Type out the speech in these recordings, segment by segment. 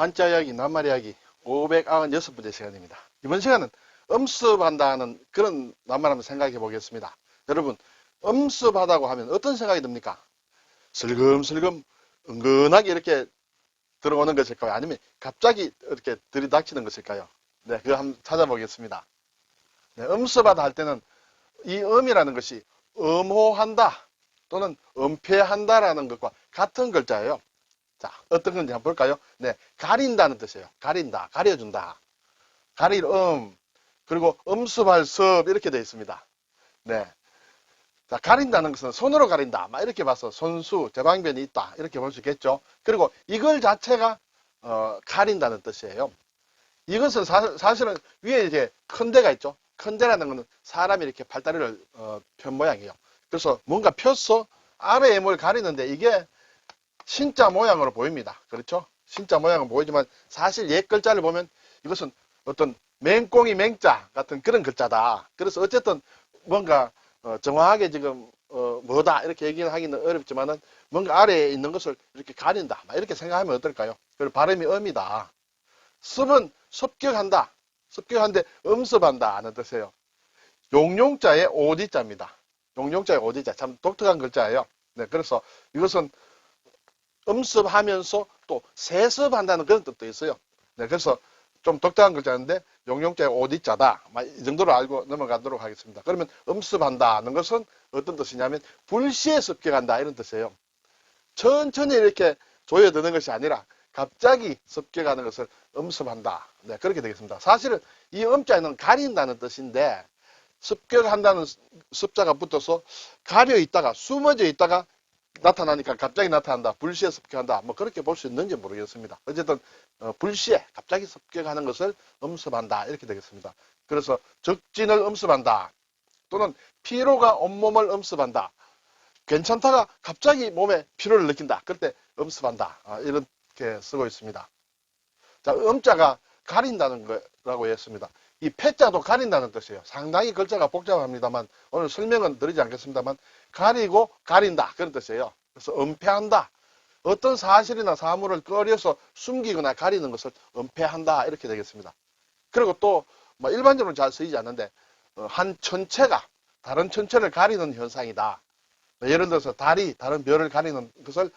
한자 이야기, 낱말 이야기 596번째 시간입니다. 이번 시간은 음습한다는 그런 낱말 한번 생각해 보겠습니다. 여러분, 음습하다고 하면 어떤 생각이 듭니까? 슬금슬금 은근하게 이렇게 들어오는 것일까요? 아니면 갑자기 이렇게 들이닥치는 것일까요? 네, 그거 한번 찾아보겠습니다. 네, 음습하다 할 때는 이 음이라는 것이 음호한다 또는 은폐한다라는 것과 같은 글자예요. 자, 어떤 건지 한번 볼까요? 네, 가린다는 뜻이에요. 가린다, 가려준다. 가릴 음, 그리고 음습할 습 이렇게 되어 있습니다. 네. 자, 가린다는 것은 손으로 가린다. 막 이렇게 봐서 손수, 제방변이 있다. 이렇게 볼 수 있겠죠. 그리고 이걸 자체가 어, 가린다는 뜻이에요. 이것은 사, 실은 위에 이제 큰 데가 있죠. 큰 데라는 것은 사람이 이렇게 팔다리를 어, 편 모양이에요. 그래서 뭔가 펴서 아래에 뭘 가리는데 이게 신자 모양으로 보입니다. 그렇죠? 신자 모양은 보이지만 사실 옛 글자를 보면 이것은 어떤 맹꽁이 맹자 같은 그런 글자다. 그래서 어쨌든 뭔가 어, 정확하게 지금 어, 뭐다 이렇게 얘기를 하기는 어렵지만은 뭔가 아래에 있는 것을 이렇게 가린다. 막 이렇게 생각하면 어떨까요? 그리고 발음이 음이다. 습은 습격한다. 습격한데 음습한다 하는 뜻이에요. 용용자의 오디자입니다. 용용자의 오디자 참 독특한 글자예요. 네, 그래서 이것은 음습하면서 또 세습한다는 그런 뜻도 있어요. 네, 그래서 좀 독특한 글자인데 용용자의 오디자다. 이 정도로 알고 넘어가도록 하겠습니다. 그러면 음습한다는 것은 어떤 뜻이냐면 불시에 습격한다 이런 뜻이에요. 천천히 이렇게 조여드는 것이 아니라 갑자기 습격하는 것을 음습한다. 네, 그렇게 되겠습니다. 사실은 이 음자에는 가린다는 뜻인데 습격한다는 습자가 붙어서 가려 있다가 숨어져 있다가 나타나니까 갑자기 나타난다. 불시에 습격한다. 뭐 그렇게 볼 수 있는지 모르겠습니다. 어쨌든 어, 불시에 갑자기 습격하는 것을 음습한다. 이렇게 되겠습니다. 그래서 적진을 음습한다. 또는 피로가 온몸을 음습한다. 괜찮다가 갑자기 몸에 피로를 느낀다. 그럴 때 음습한다. 아, 이렇게 쓰고 있습니다. 자, 음자가 가린다는 거라고 했습니다. 이 패자도 가린다는 뜻이에요. 상당히 글자가 복잡합니다만 오늘 설명은 드리지 않겠습니다만 가리고 가린다 그런 뜻이에요. 그래서 은폐한다. 어떤 사실이나 사물을 꺼려서 숨기거나 가리는 것을 은폐한다 이렇게 되겠습니다. 그리고 또 뭐 일반적으로 잘 쓰이지 않는데 어, 한 천체가 다른 천체를 가리는 현상이다. 뭐 예를 들어서 달이 다른 별을 가리는 것을 뭐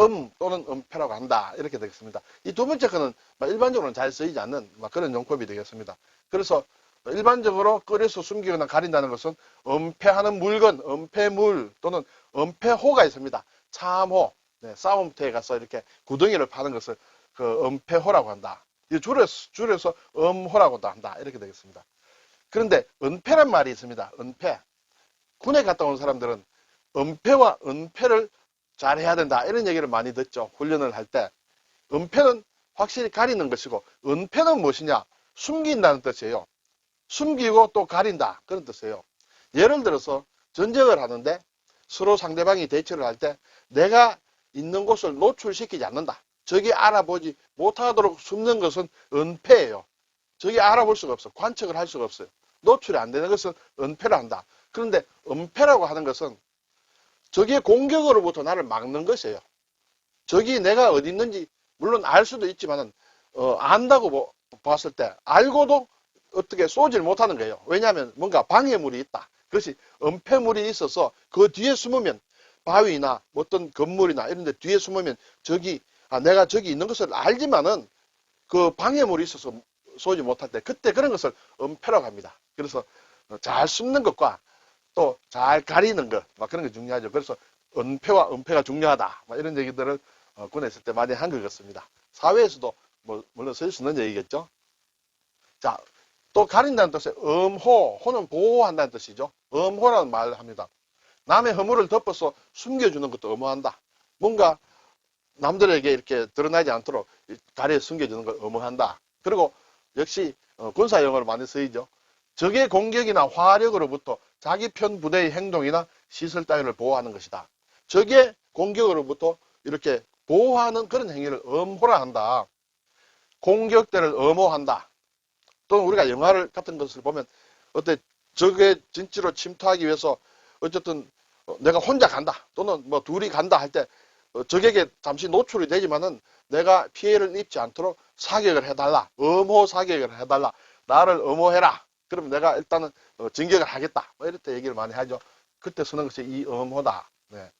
음 또는 은폐라고 한다 이렇게 되겠습니다. 이 두 번째 거는 뭐 일반적으로는 잘 쓰이지 않는 뭐 그런 용법이 되겠습니다. 그래서 일반적으로 끓여서 숨기거나 가린다는 것은 은폐하는 물건, 은폐물 또는 은폐호가 있습니다. 참호, 네, 싸움터에 가서 이렇게 구덩이를 파는 것을 그 은폐호라고 한다. 이 줄여서, 줄여서 음호라고도 한다. 이렇게 되겠습니다. 그런데 은폐란 말이 있습니다. 은폐. 군에 갔다 온 사람들은 은폐와 은폐를 잘 해야 된다. 이런 얘기를 많이 듣죠. 훈련을 할 때. 은폐는 확실히 가리는 것이고, 은폐는 무엇이냐? 숨긴다는 뜻이에요. 숨기고 또 가린다. 그런 뜻이에요. 예를 들어서 전쟁을 하는데 서로 상대방이 대처를 할 때 내가 있는 곳을 노출시키지 않는다. 저기 알아보지 못하도록 숨는 것은 은폐예요. 저기 알아볼 수가 없어. 관측을 할 수가 없어요. 노출이 안 되는 것은 은폐를 한다. 그런데 은폐라고 하는 것은 저기의 공격으로부터 나를 막는 것이에요. 저기 내가 어디 있는지 물론 알 수도 있지만은 어, 안다고 뭐 봤을 때 알고도 어떻게 쏘질 못하는 거예요. 왜냐하면 뭔가 방해물이 있다. 그것이 은폐물이 있어서 그 뒤에 숨으면 바위나 어떤 건물이나 이런 데 뒤에 숨으면 저기 아, 내가 저기 있는 것을 알지만은 그 방해물이 있어서 쏘지 못할 때 그때 그런 것을 은폐라고 합니다. 그래서 잘 숨는 것과 또 잘 가리는 것, 막 그런 게 중요하죠. 그래서 은폐와 은폐가 중요하다. 이런 얘기들을 어, 있을 때 많이 한 것 같습니다. 사회에서도 뭐 물론 쓸 수 있는 얘기겠죠. 자, 또 가린다는 뜻의 음호, 호는 보호한다는 뜻이죠. 음호라는 말을 합니다. 남의 허물을 덮어서 숨겨주는 것도 음호한다. 뭔가 남들에게 이렇게 드러나지 않도록 가려 숨겨주는 걸 음호한다. 그리고 역시 어, 군사 용어로 많이 쓰이죠. 적의 공격이나 화력으로부터 자기 편 부대의 행동이나 시설 따위를 보호하는 것이다. 적의 공격으로부터 이렇게 보호하는 그런 행위를 음호라 한다. 공격대를 엄호한다. 또는 우리가 영화를 같은 것을 보면 어때 적의 진지로 침투하기 위해서 어쨌든 어, 내가 혼자 간다 또는 뭐 둘이 간다 할때 어, 적에게 잠시 노출이 되지만은 내가 피해를 입지 않도록 사격을 해달라. 엄호 사격을 해달라. 나를 엄호해라. 그러면 내가 일단은 어, 진격을 하겠다. 뭐때 얘기를 많이 하죠. 그때 쓰는 것이 이 엄호다. 네.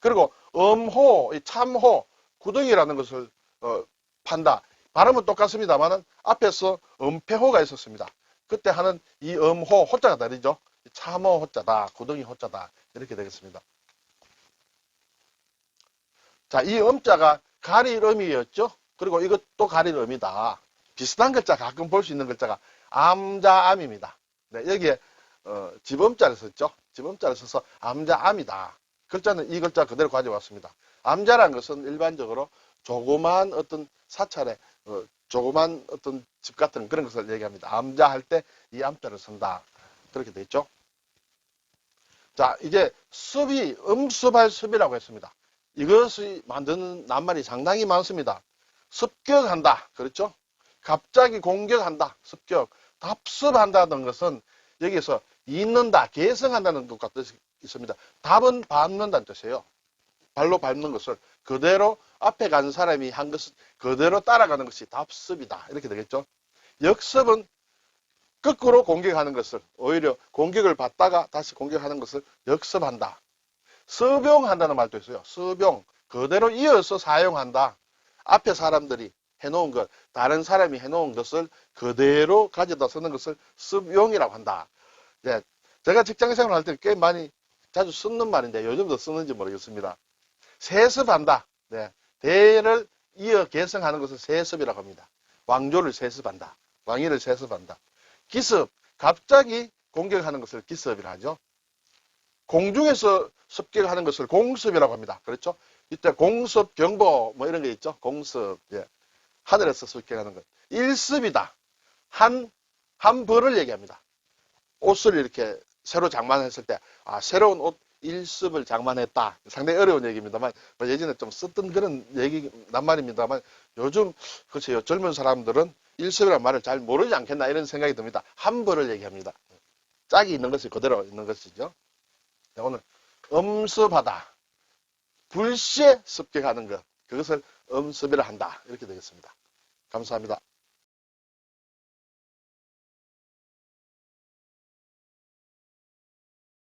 그리고 이 참호, 구덩이라는 것을 어, 판다. 발음은 똑같습니다만은 앞에서 엄폐호가 있었습니다. 그때 하는 이 엄호, 호자가 다르죠. 참호 호자다, 구덩이 호자다 이렇게 되겠습니다. 자, 이 엄자가 가릴 음이었죠. 그리고 이것도 가릴 음이다. 비슷한 글자 가끔 볼 수 있는 글자가 암자암입니다. 네, 여기에 어, 집음자를 썼죠. 집음자를 써서 암자암이다. 글자는 이 글자 그대로 가져왔습니다. 암자라는 것은 일반적으로 조그만 어떤 사찰에 어, 조그만 어떤 집 같은 그런 것을 얘기합니다. 암자 할 때 이 암자를 쓴다. 그렇게 돼 있죠. 자, 이제 습이 음습할 습이라고 했습니다. 이것이 만드는 낱말이 상당히 많습니다. 습격한다. 그렇죠? 갑자기 공격한다. 습격. 답습한다는 것은 여기서 잇는다, 계승한다는 것과 뜻이 있습니다. 답은 밟는다는 뜻이에요. 발로 밟는 것을 그대로 앞에 간 사람이 한 것을 그대로 따라가는 것이 답습이다. 이렇게 되겠죠. 역습은 거꾸로 공격하는 것을 오히려 공격을 받다가 다시 공격하는 것을 역습한다. 서병한다는 말도 있어요. 서병 그대로 이어서 사용한다. 앞에 사람들이 해놓은 것, 다른 사람이 해놓은 것을 그대로 가져다 쓰는 것을 습용이라고 한다. 네, 제가 직장 생활할 때 꽤 많이 자주 쓰는 말인데 요즘도 쓰는지 모르겠습니다. 세습한다. 네, 대를 이어 계승하는 것을 세습이라고 합니다. 왕조를 세습한다. 왕위를 세습한다. 기습, 갑자기 공격하는 것을 기습이라 하죠. 공중에서 습격하는 것을 공습이라고 합니다. 그렇죠? 이때 공습, 경보 뭐 이런 게 있죠. 공습, 예. 하늘에서 습격하는 것. 일습이다. 한, 한 벌을 얘기합니다. 옷을 이렇게 새로 장만했을 때, 아, 새로운 옷 일습을 장만했다. 상당히 어려운 얘기입니다만, 뭐 예전에 좀 썼던 그런 얘기, 낱말입니다만, 요즘, 글쎄요, 젊은 사람들은 일습이라는 말을 잘 모르지 않겠나 이런 생각이 듭니다. 한 벌을 얘기합니다. 짝이 있는 것이 그대로 있는 것이죠. 자, 오늘 음습하다. 불시에 습격하는 것. 그것을 음습이라 한다. 이렇게 되겠습니다. 감사합니다.